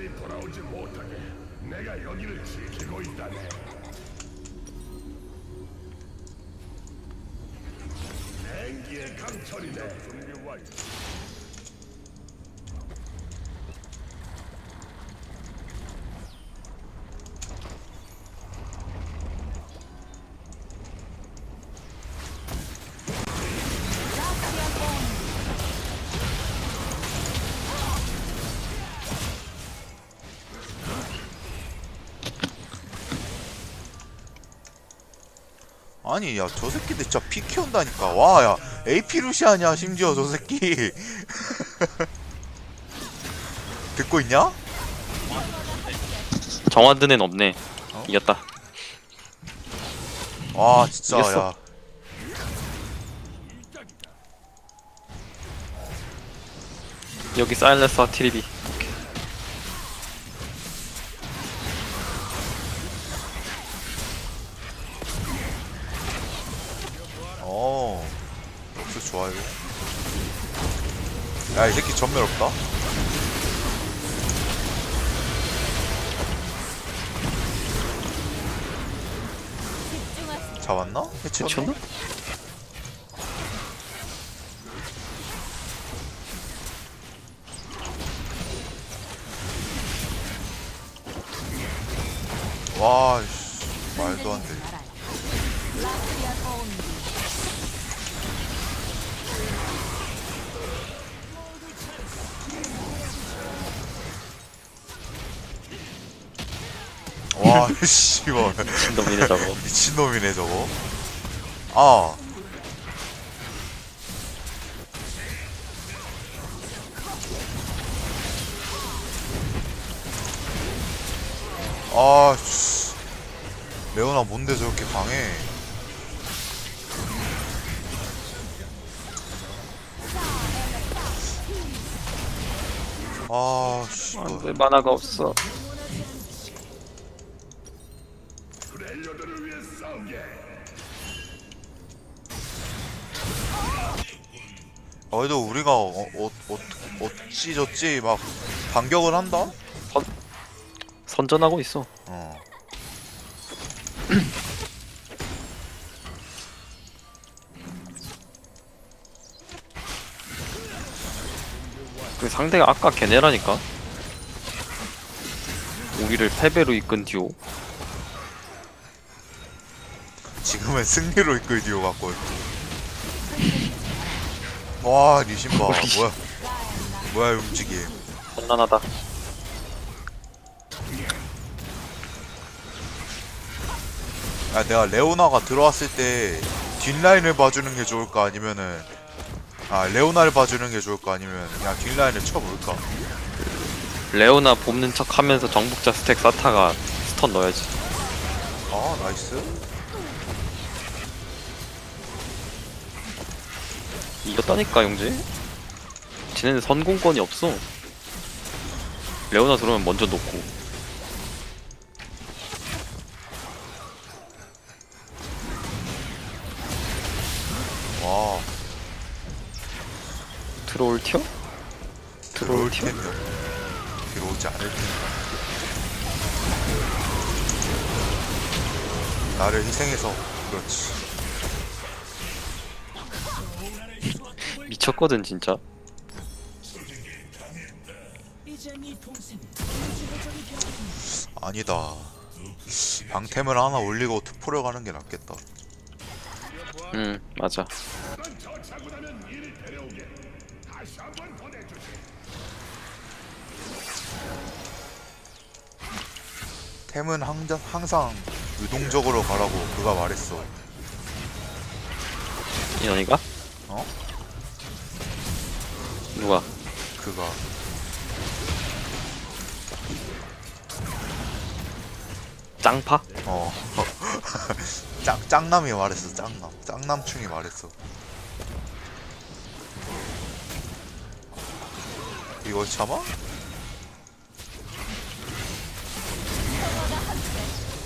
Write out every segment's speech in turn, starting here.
그들이 돌아오지 못하게 내가 여기를 지키고 있다네. 냉기의 강철이네. 준비 완료. 아니 야 저 새끼들 진짜 피 키운다니까 와 야 AP 루시아냐 심지어 저 새끼 듣고 있냐? 정화드는 없네. 어? 이겼다. 와 진짜 이겼어. 야 여기 사일러스와 트리비. 야, 이 새끼 전멸 없다? 잡았나? 해치웠나? 미쳤나? 와, 와, 씨발. 미친놈이네 저거. 미친놈이네, 저거. 아. 아, 씨. 레오나 뭔데 저렇게 강해? 아, 씨. 아, 왜 만화가 없어? 아, 그래도 우리가 어, 어, 어, 어찌 저찌 막 반격을 한다? 선전하고 있어. 어. 그 상대가 아까 걔네라니까. 우리를 패배로 이끈 듀오. 지금은 승리로 이끌 디오 같고. 와, 리신바. 뭐야. 뭐야, 이 움직임. 험난하다. 야, 내가 레오나가 들어왔을 때 뒷라인을 봐주는 게 좋을까? 아니면은, 아, 레오나를 봐주는 게 좋을까? 아니면 그냥 뒷라인을 쳐볼까? 레오나 뽑는 척 하면서 정복자 스택 쌓다가 스턴 넣어야지. 아, 나이스. 이겼다니까 용재. 쟤네는 선공권이 없어. 레오나 들어오면 먼저 놓고. 와, 트롤 튀어? 들어올? 텐데. 들어오지 않을 텐데. 나를 희생해서, 그렇지. 미쳤거든 진짜. 아니다. 방템을 하나 올리고 투포를 가는 게 낫겠다. 응 맞아. 템은 항상, 항상 유동적으로 가라고 그가 말했어. 인원이가? 어? 누가? 그가. 짱파? 어. 짱, 짱남이 말했어, 짱남. 짱남충이 말했어. 이걸 참아?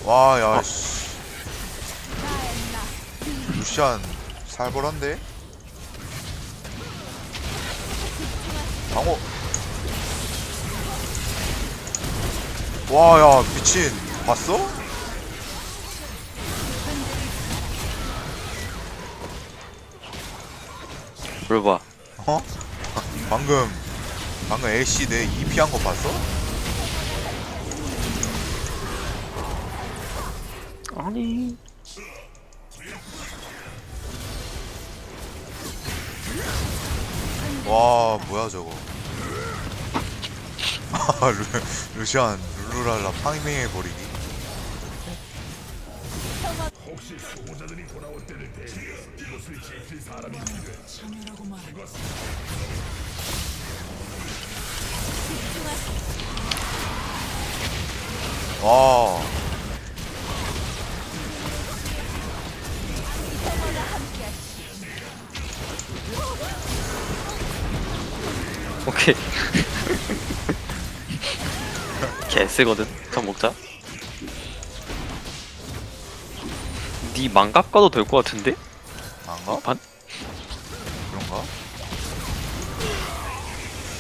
와, 야, 씨. 루시안, 살벌한데? 방어. 와, 야, 미친. 봤어? 뭘 봐. 어? 방금, 방금 애쉬 내 EP 한거 봤어? 아니. 와, 뭐야, 저거. 아, 루, 루시안, 룰루랄라 파밍해 버리기. 혹시 수호자들이 돌아올 때를 대비해 이곳을 지킬 사람이 필요해. 와, 오케이. 개쓰거든. 저 먹자. 니 망갑 가도 될 것 같은데? 안가? 반? 그런가?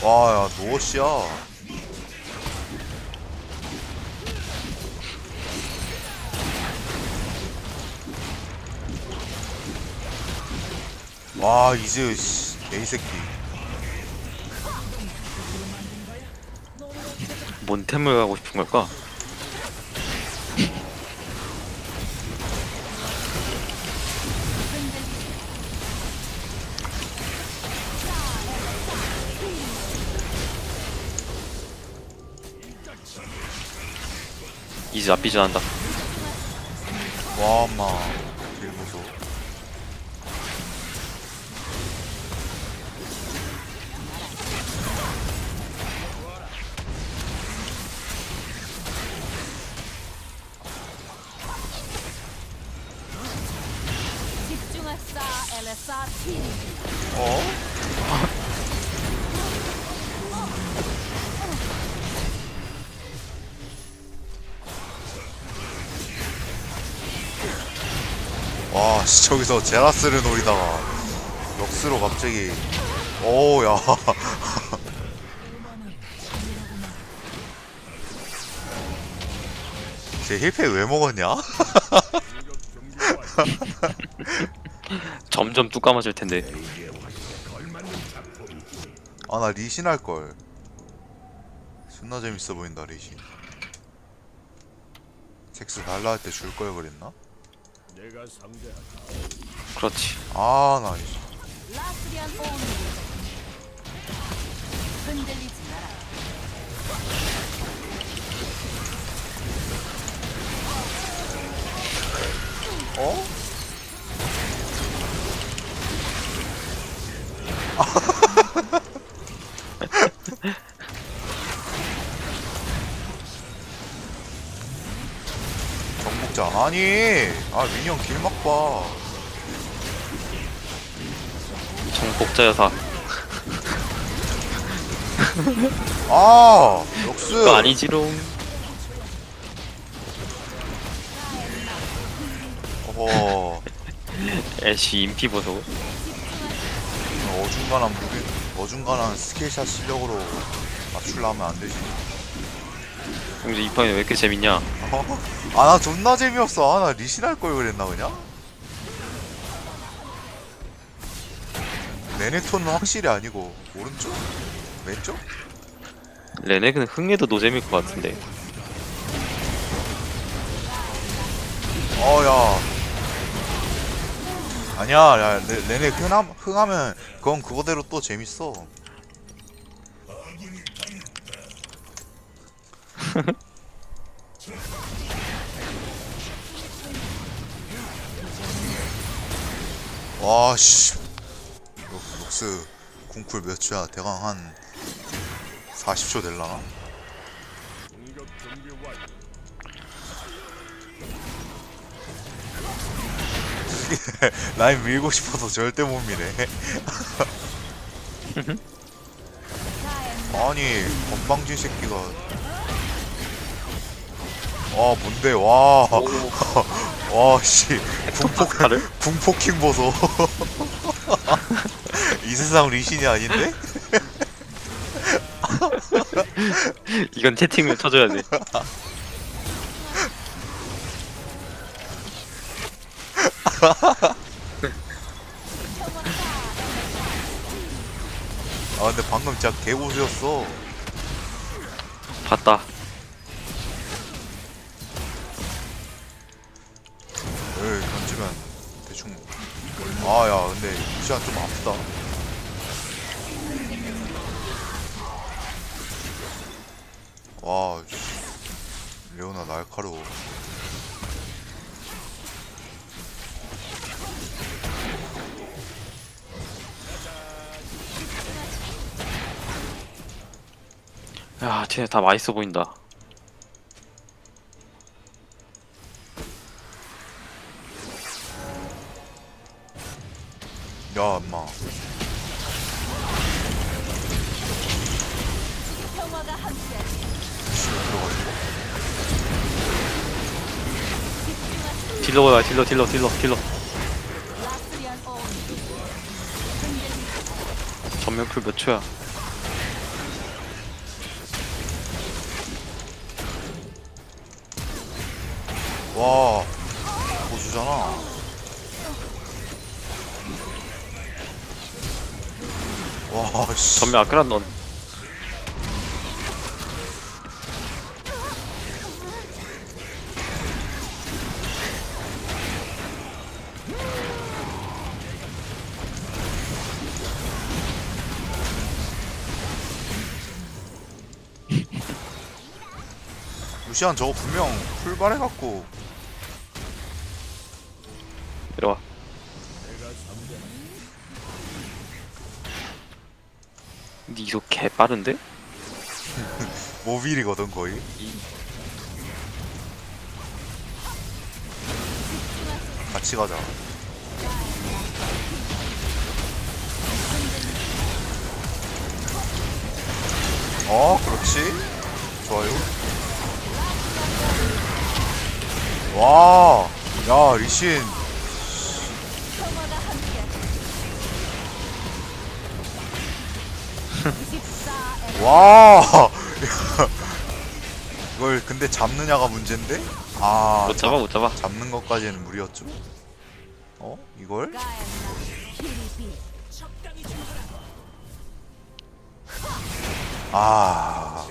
와, 야, 노엇이야. 와, 이즈, 씨, 개이새끼. 뭔 템을 가고 싶은 걸까? 이제 앞비전 한다. 와, 엄마. 어? 와, 씨, 저기서 제라스를 노리다가 럭스로 갑자기. 오야. 쟤 힐팩 왜 먹었냐? 점점 뚝 감아질 텐데. 아 나 리신 할걸 존나 재밌어 보인다 리신 섹스 달라 할 때 줄 걸 그랬나? 내가 상대 그렇지. 아나 라스리안 흔들리지 마라 어? 아니 아 미니언 길막 봐 정복자 여사. 아. 그거 아니지롱. 어허, 애쉬 인피 보소. 어중간한 무기, 어중간한 스킬샷 실력으로 맞추려면 안 되지. 근데 이 판이 왜 이렇게 재밌냐? 어? 아, 나 존나 재미없어. 아, 나 리신 할 걸 그랬나, 그냥? 레네톤은 확실히 아니고, 오른쪽? 왼쪽? 레넥은 흥해도 노잼일 것 같은데. 어, 야. 아니야, 야, 레, 레네 흥함, 흥하면, 그건 그거대로 또 재밌어. 와, 씨. 록, 록스, 궁쿨 몇 초야? 대강 한 40초 될라나? 라인 밀고 싶어서 절대 못 미래. 아니 건방진 새끼가. 와 뭔데 와. 와 씨. 궁폭 칼을? 궁폭킹 보소. 이 세상 리신이 아닌데? 이건 채팅을 쳐줘야 돼. 아 근데 방금 진짜 개고수였어 봤다. 대충 아 야 근데 루시안 좀 아프다 와 씨. 레오나 날카로워 야, 쟤네 다 맛있어 보인다. 딜러 딜러 딜러 딜러. 라스리안 온리 전면풀 몇 초야? 와 고수잖아 와 씨 전면 아크란 넌. 루시안 저거 분명 풀발해갖고. 이리 와. 근데 이거 개 빠른데? 모빌이거든 거의. 같이 가자. 어 그렇지. 좋아요 와 야 리신. 평화가 함께 14와 이걸 근데 잡느냐가 문제인데? 아 못 잡아 못 잡아. 잡는 것까지는 무리였죠. 어? 이걸? 아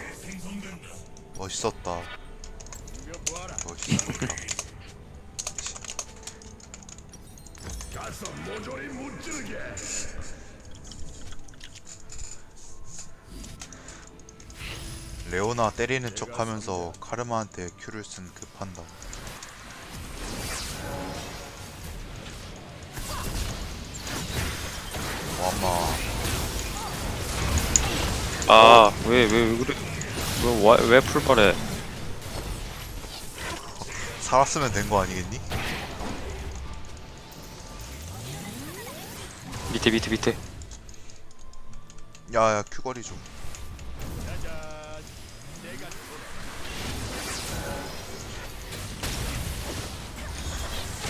멋있었다. 멋있었다 가서 모조리 무찌르게. 레오나 때리는 척 하면서 카르마한테 큐를 쓴 그 판단 와마 아, 왜, 왜, 왜 그래? 왜, 와, 왜 풀발해? 살았으면 된 거 아니겠니? 밑에, 밑에, 밑에. 야야 큐거리 좀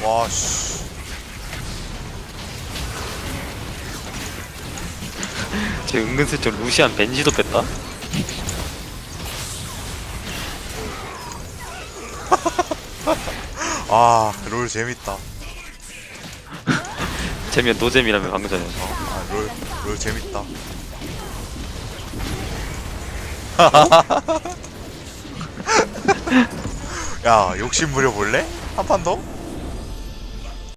와씨 쟤 은근슬쩍 루시안 벤지도 뺐다? 아 롤 재밌다 쟤면 노잼이라며, 방금 전에. 아롤 롤 재밌다 야 욕심 부려 볼래? 한 판 더?